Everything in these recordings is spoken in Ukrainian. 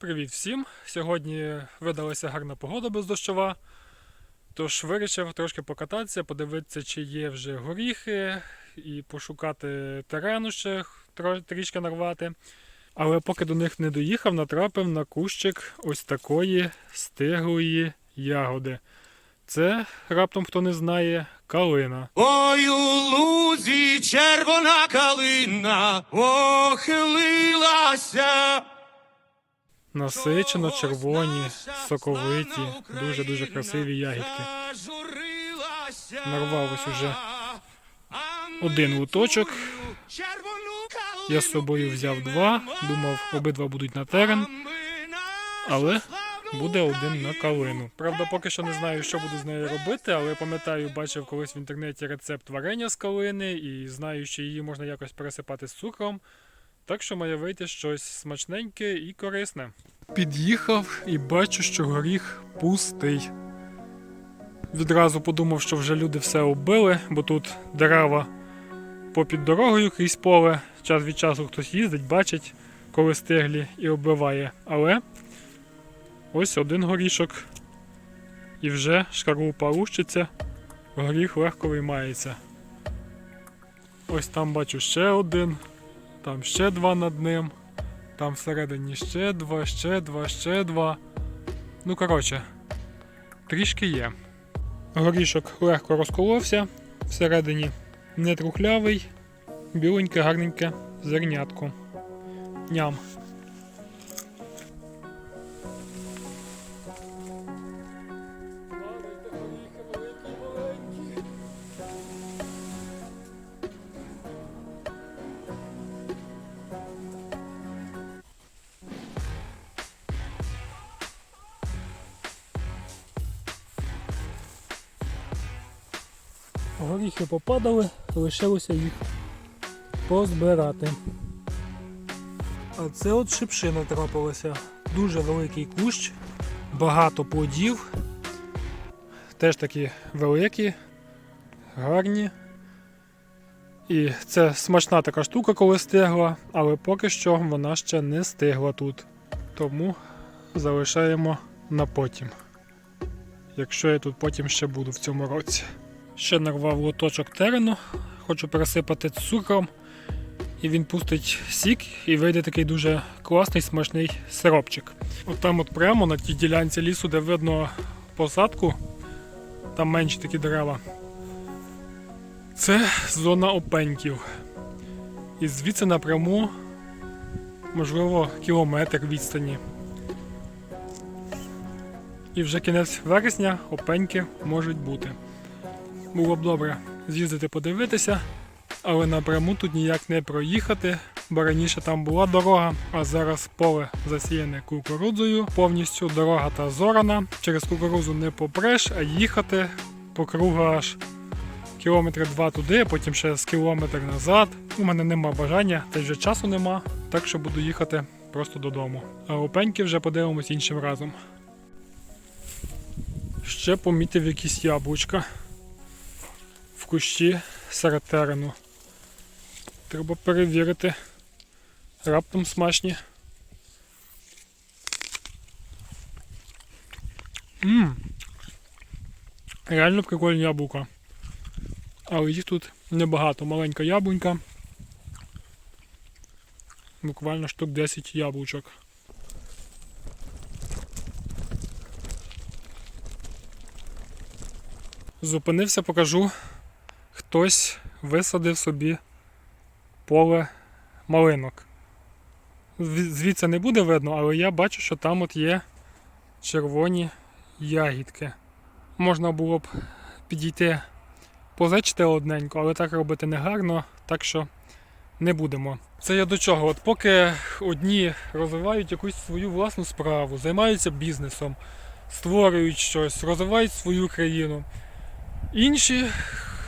Привіт всім! Сьогодні видалася гарна погода бездощова. Тож вирішив трошки покататися, подивитися, чи є вже горіхи, і пошукати терену ще трішки нарвати. Але поки до них не доїхав, натрапив на кущик ось такої стиглої ягоди. Це, раптом хто не знає, калина. Ой, у лузі червона калина охилилася. Насичено червоні, соковиті, дуже-дуже красиві ягідки. Нарвав ось уже один луточок. Я з собою взяв два, думав, обидва будуть на терен, але буде один на калину. Правда, поки що не знаю, що буду з нею робити, але пам'ятаю, бачив колись в інтернеті рецепт варення з калини і знаю, що її можна якось пересипати з цукром. Так що має вийти щось смачненьке і корисне. Під'їхав і бачу, що горіх пустий. Відразу подумав, що вже люди все оббили, бо тут дерева попід дорогою крізь поле. Час від часу хтось їздить, бачить, коли стиглі і оббиває. Але ось один горішок. І вже шкарлупа лущиться, горіх легко виймається. Ось там бачу ще один, там ще два над ним, там всередині ще два, ще два, ще два. Ну, коротше, трішки є. Горішок легко розколовся, всередині не трухлявий, біленьке, гарненьке зернятко. Ням. Горіхи попадали, лишилося їх позбирати. А це от шипшина трапилася. Дуже великий кущ, багато плодів. Теж такі великі, гарні. І це смачна така штука, коли стигла, але поки що вона ще не стигла тут. Тому залишаємо на потім. Якщо я тут потім ще буду в цьому році. Ще нарвав лоточок терену, хочу пересипати цукром, і він пустить сік, і вийде такий дуже класний смачний сиропчик. От там от прямо на тій ділянці лісу, де видно посадку, там менші такі дерева. Це зона опеньків. І звідси напряму, можливо, кілометр відстані. І вже кінець вересня опеньки можуть бути. Було б добре з'їздити подивитися, але напряму тут ніяк не проїхати, бо раніше там була дорога, а зараз поле засіяне кукурудзою, повністю дорога та зорана. Через кукурудзу не попреш, а їхати по кругу аж кілометри два туди, потім ще з кілометр назад. У мене нема бажання, та й вже часу нема, так що буду їхати просто додому. А опеньки вже подивимось іншим разом. Ще помітив якісь яблучка в кущі серед терену. Треба перевірити. Раптом смачні. Ммм. Реально прикольні яблука. Але їх тут небагато. Маленька яблунька. Буквально штук 10 яблучок. Зупинився, покажу. Хтось висадив собі поле малинок. Звідси не буде видно, але я бачу, що там от є червоні ягідки. Можна було б підійти позичити одненько, але так робити не гарно, так що не будемо. Це я до чого? От поки одні розвивають якусь свою власну справу, займаються бізнесом, створюють щось, розвивають свою країну. Інші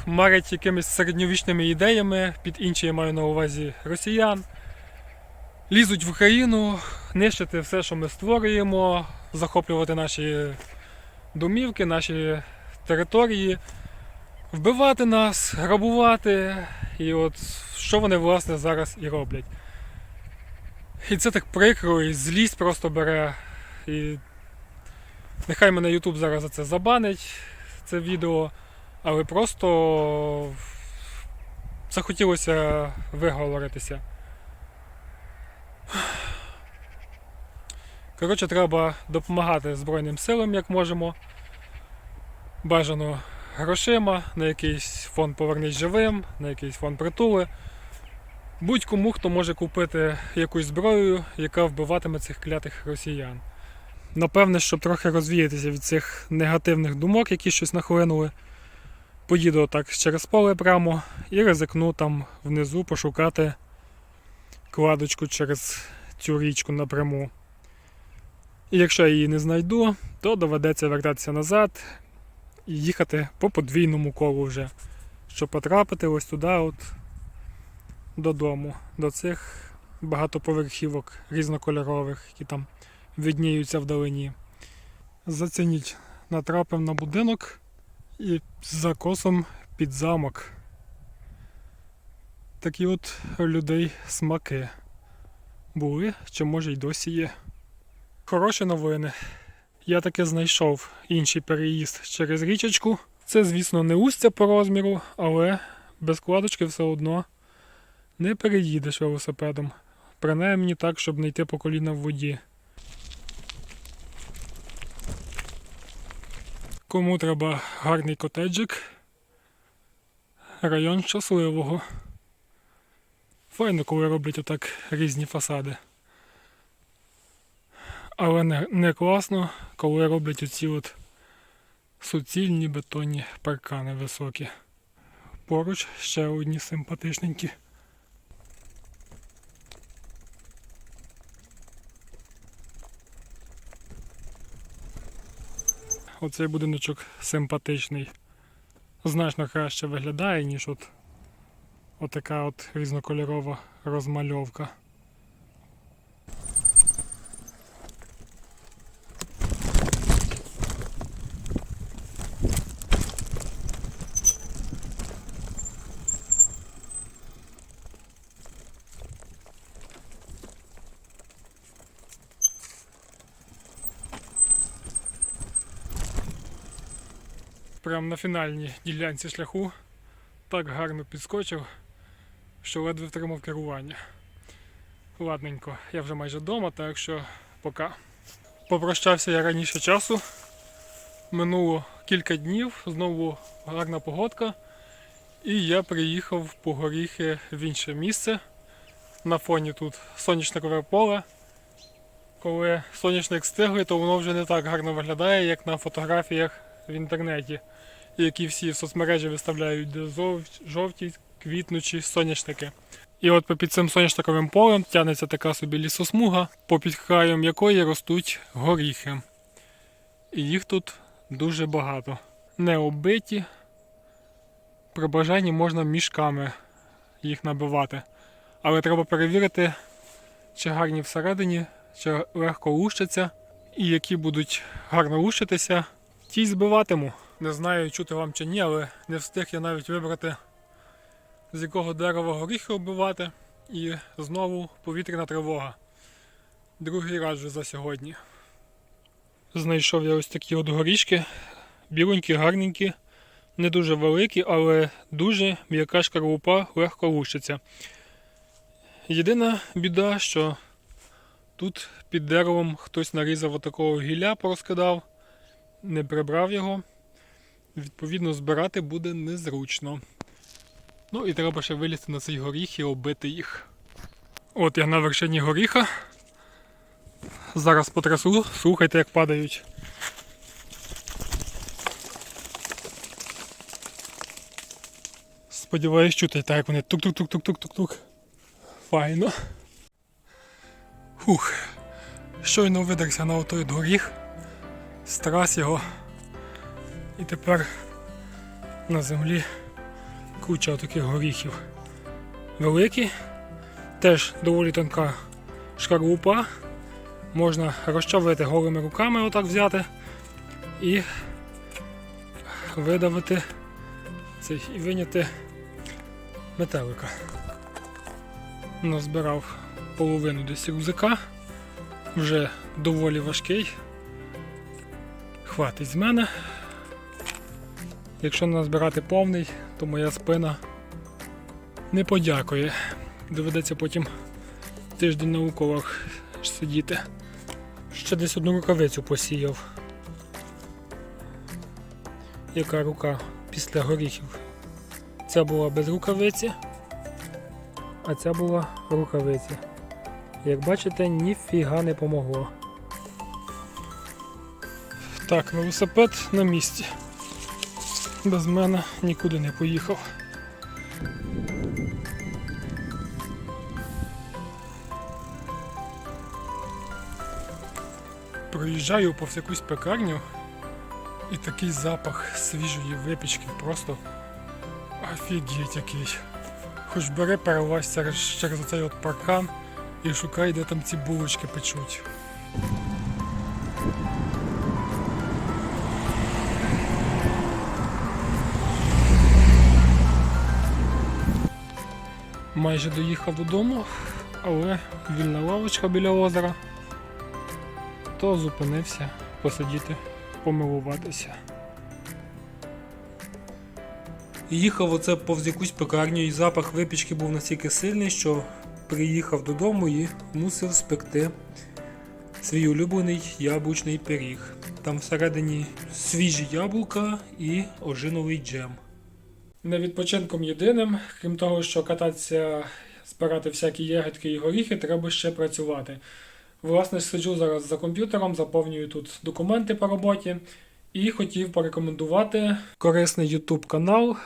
марять якимись середньовічними ідеями, під інші я маю на увазі росіян. Лізуть в Україну, нищити все, що ми створюємо, захоплювати наші домівки, наші території, вбивати нас, грабувати. І от що вони власне зараз і роблять. І це так прикро, і злість просто бере. І нехай мене YouTube зараз за це забанить, це відео, але просто захотілося виговоритися. Коротше, треба допомагати Збройним силам, як можемо. Бажано грошима, на якийсь фонд повернись живим, на якийсь фонд притули. Будь-кому, хто може купити якусь зброю, яка вбиватиме цих клятих росіян. Напевне, щоб трохи розвіятися від цих негативних думок, які щось нахлинули, поїду отак через поле прямо і ризикну там внизу пошукати кладочку через цю річку напряму. І якщо я її не знайду, то доведеться вертатися назад і їхати по подвійному колу вже, щоб потрапити ось туди, от додому, до цих багатоповерхівок різнокольорових, які там видніються вдалині. Зацініть, натрапив на будинок і з закосом під замок. Такі от людей смаки були, чи може й досі є. Хороші новини. Я таки знайшов інший переїзд через річечку. Це, звісно, не устя по розміру, але без кладочки все одно не переїдеш велосипедом. Принаймні так, щоб не йти по коліна в воді. Кому треба гарний котеджик? Район щасливого. Файно, коли роблять отак різні фасади. Але не, не класно, коли роблять оці от суцільні бетонні паркани високі. Поруч ще одні симпатичненькі. Оцей будиночок симпатичний. Значно краще виглядає, ніж от отака от різнокольорова розмальовка. Прямо на фінальній ділянці шляху так гарно підскочив, що ледве втримав керування. Ладненько, я вже майже вдома, так що пока. Попрощався я раніше часу. Минуло кілька днів, знову гарна погодка. І я приїхав по горіхи в інше місце. На фоні тут сонячникове поле. Коли соняшник стиглий, то воно вже не так гарно виглядає, як на фотографіях в інтернеті, які всі в соцмережі виставляють, де жовті, квітнучі соняшники. І от попід цим соняшниковим полем тягнеться така собі лісосмуга, попід краєм якої ростуть горіхи. І їх тут дуже багато. Не оббиті. При бажанні можна мішками їх набивати. Але треба перевірити, чи гарні всередині, чи легко лущаться, і які будуть гарно лущитися, ті й збиватиму. Не знаю, чути вам чи ні, але не встиг я навіть вибрати, з якого дерева горіхи оббивати. І знову повітряна тривога. Другий раз вже за сьогодні. Знайшов я ось такі от горішки, біленькі, гарненькі, не дуже великі, але дуже м'яка шкарлупа легко лущиться. Єдина біда, що тут під деревом хтось нарізав отакого гілля, порозкидав, не прибрав його. Відповідно, збирати буде незручно. Ну і треба ще вилізти на цей горіх і оббити їх. От я на вершині горіха. Зараз потрясу, слухайте, як падають. Сподіваюсь, чути так, як вони тук-тук-тук-тук-тук-тук. Файно. Фух. Щойно видерся на отой горіх. Страс його. І тепер на землі куча таких горіхів. Великі, теж доволі тонка шкарлупа. Можна розчавити голими руками, отак взяти і видавити цей, і виняти метелика. Назбирав половину десь рюкзака. Вже доволі важкий. Хватить з мене. Якщо не назбирати повний, то моя спина не подякує. Доведеться потім тиждень на уколах сидіти. Ще десь одну рукавицю посіяв. Яка рука після горіхів? Ця була без рукавиці, а ця була рукавиці. Як бачите, ніфіга не помогло. Так, велосипед на місці. Без мене нікуди не поїхав. Проїжджаю повз якусь пекарню і такий запах свіжої випічки просто офігеть який. Хоч бери перелазь через, через оцей от паркан і шукай, де там ці булочки печуть. Майже доїхав додому, але вільна лавочка біля озера, то зупинився посидіти, помилуватися. Їхав оце повз якусь пекарню, і запах випічки був настільки сильний, що приїхав додому і мусив спекти свій улюблений яблучний пиріг. Там всередині свіжі яблука і ожиновий джем. Не відпочинком єдиним, крім того, що кататися, збирати всякі ягідки і горіхи, треба ще працювати. Власне, сиджу зараз за комп'ютером, заповнюю тут документи по роботі і хотів порекомендувати корисний YouTube канал.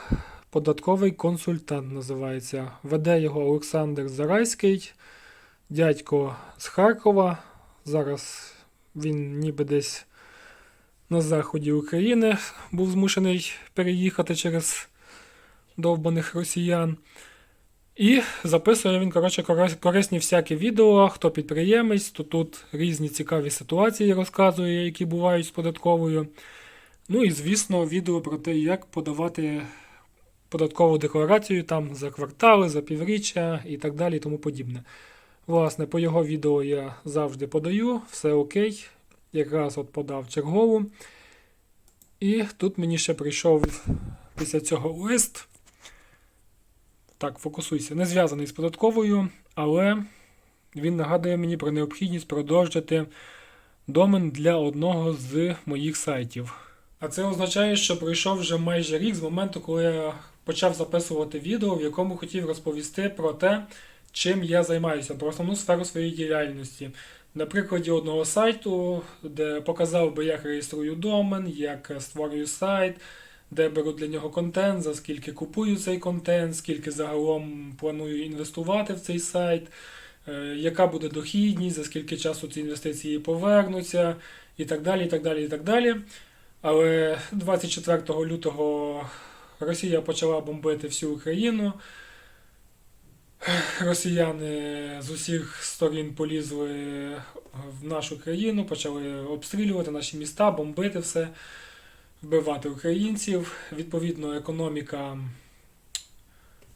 Податковий консультант називається. Веде його Олександр Зарайський, дядько з Харкова. Зараз він ніби десь на заході України був змушений переїхати через довбаних росіян. І записує він, коротше, корисні всякі відео, хто підприємець, то тут різні цікаві ситуації розказує, які бувають з податковою. Ну і, звісно, відео про те, як подавати податкову декларацію там за квартали, за півріччя і так далі, і тому подібне. Власне, по його відео я завжди подаю, все окей. Якраз от подав чергову. І тут мені ще прийшов після цього лист. Так, фокусуйся. Не зв'язаний з податковою, але він нагадує мені про необхідність продовжити домен для одного з моїх сайтів. А це означає, що пройшов вже майже рік з моменту, коли я почав записувати відео, в якому хотів розповісти про те, чим я займаюся, про основну сферу своєї діяльності. На прикладі одного сайту, де показав би, як реєструю домен, як створюю сайт, де беру для нього контент, за скільки купую цей контент, скільки загалом планую інвестувати в цей сайт, е, яка буде дохідність, за скільки часу ці інвестиції повернуться, і так далі. і так далі, і так далі. Але 24 лютого Росія почала бомбити всю Україну. Росіяни з усіх сторін полізли в нашу країну, почали обстрілювати наші міста, бомбити все, вбивати українців. Відповідно, економіка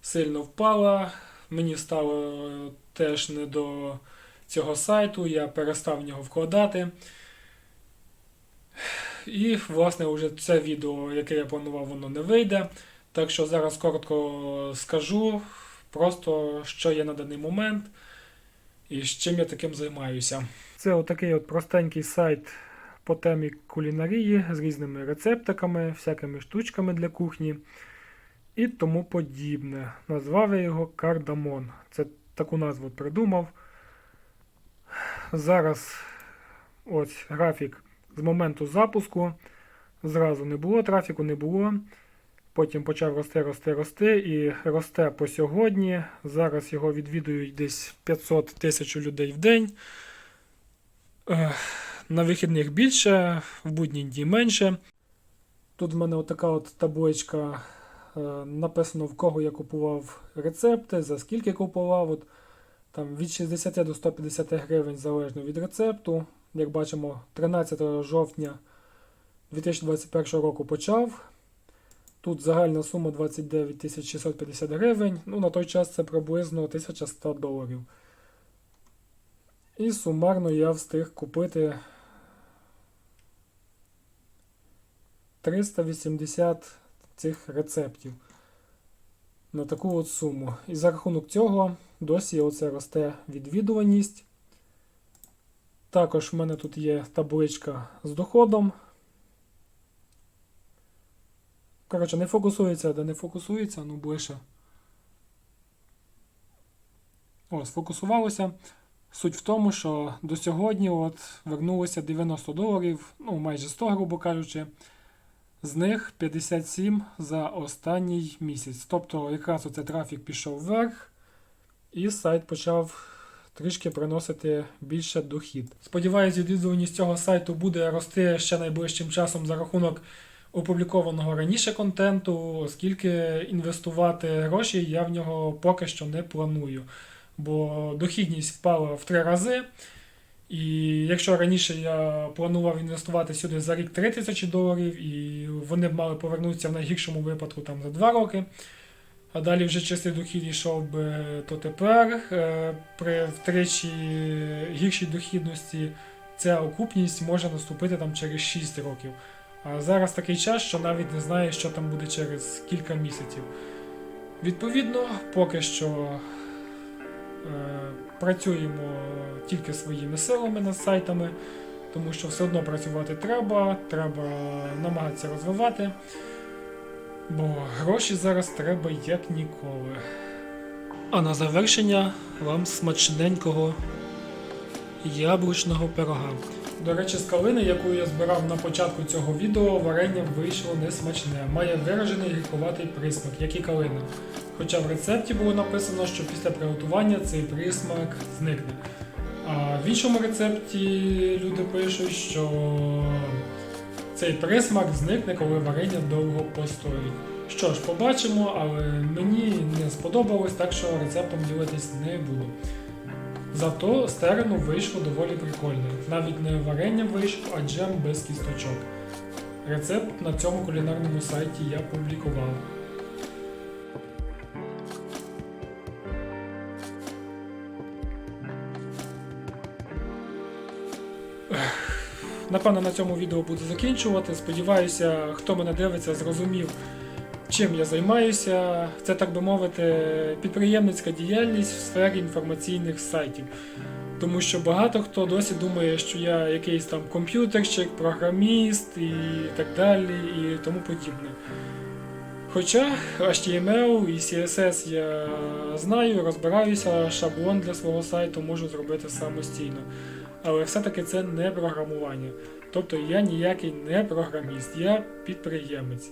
сильно впала. Мені стало теж не до цього сайту, я перестав в нього вкладати. І, власне, вже це відео, яке я планував, воно не вийде. Так що зараз коротко скажу просто, що є на даний момент і з чим я таким займаюся. Це отакий от простенький сайт по темі кулінарії з різними рецептиками, всякими штучками для кухні і тому подібне. Назвав я його Кардамон. Це таку назву придумав. Зараз ось графік з моменту запуску. Зразу не було трафіку, не було. Потім почав рости, рости, рости і росте по сьогодні. Зараз його відвідують десь 500 тисяч людей в день. На вихідних більше, в будні дні менше. Тут в мене отака от табличка. е, Написано, в кого я купував рецепти, за скільки купував. От, там від 60 до 150 гривень залежно від рецепту. Як бачимо, 13 жовтня 2021 року почав. Тут загальна сума 29 650 гривень. Ну, на той час це приблизно 1100 доларів. І сумарно я встиг купити 380 цих рецептів на таку от суму. І за рахунок цього досі оце росте відвідуваність. Також в мене тут є табличка з доходом. Коротше, не фокусується, де не фокусується, ну ближче. О, сфокусувалося. Суть в тому, що до сьогодні от вернулося 90 доларів, ну майже 100, грубо кажучи. З них 57 за останній місяць. Тобто якраз оце трафік пішов вверх, і сайт почав трішки приносити більше дохід. Сподіваюсь, відвідуваність цього сайту буде рости ще найближчим часом за рахунок опублікованого раніше контенту, оскільки інвестувати гроші я в нього поки що не планую. Бо дохідність впала в три рази. І якщо раніше я планував інвестувати сюди за рік 3 тисячі доларів, і вони б мали повернутися в найгіршому випадку там за 2 роки, а далі вже чистий дохід йшов би, то тепер е, при втричі гіршій дохідності ця окупність може наступити там через 6 років. А зараз такий час, що навіть не знаю, що там буде через кілька місяців. Відповідно, поки що е, працюємо тільки своїми силами над сайтами, тому що все одно працювати треба, треба намагатися розвивати, бо гроші зараз треба як ніколи. А на завершення вам смачненького яблучного пирога. До речі, з калини, яку я збирав на початку цього відео, варення вийшло несмачне. Має виражений гіркуватий присмак, як і калина. Хоча в рецепті було написано, що після приготування цей присмак зникне. А в іншому рецепті люди пишуть, що цей присмак зникне, коли варення довго постоїть. Що ж, побачимо, але мені не сподобалось, так що рецептом ділитись не буду. Зато з терену вийшло доволі прикольно. Навіть не варення вийшло, а джем без кісточок. Рецепт на цьому кулінарному сайті я публікував. Напевно, на цьому відео буду закінчувати. Сподіваюся, хто мене дивиться, зрозумів, чим я займаюся. Це, так би мовити, підприємницька діяльність в сфері інформаційних сайтів. Тому що багато хто досі думає, що я якийсь там комп'ютерщик, програміст і так далі, і тому подібне. Хоча HTML і CSS я знаю, розбираюся, шаблон для свого сайту можу зробити самостійно. Але все-таки це не програмування. Тобто я ніякий не програміст, я підприємець.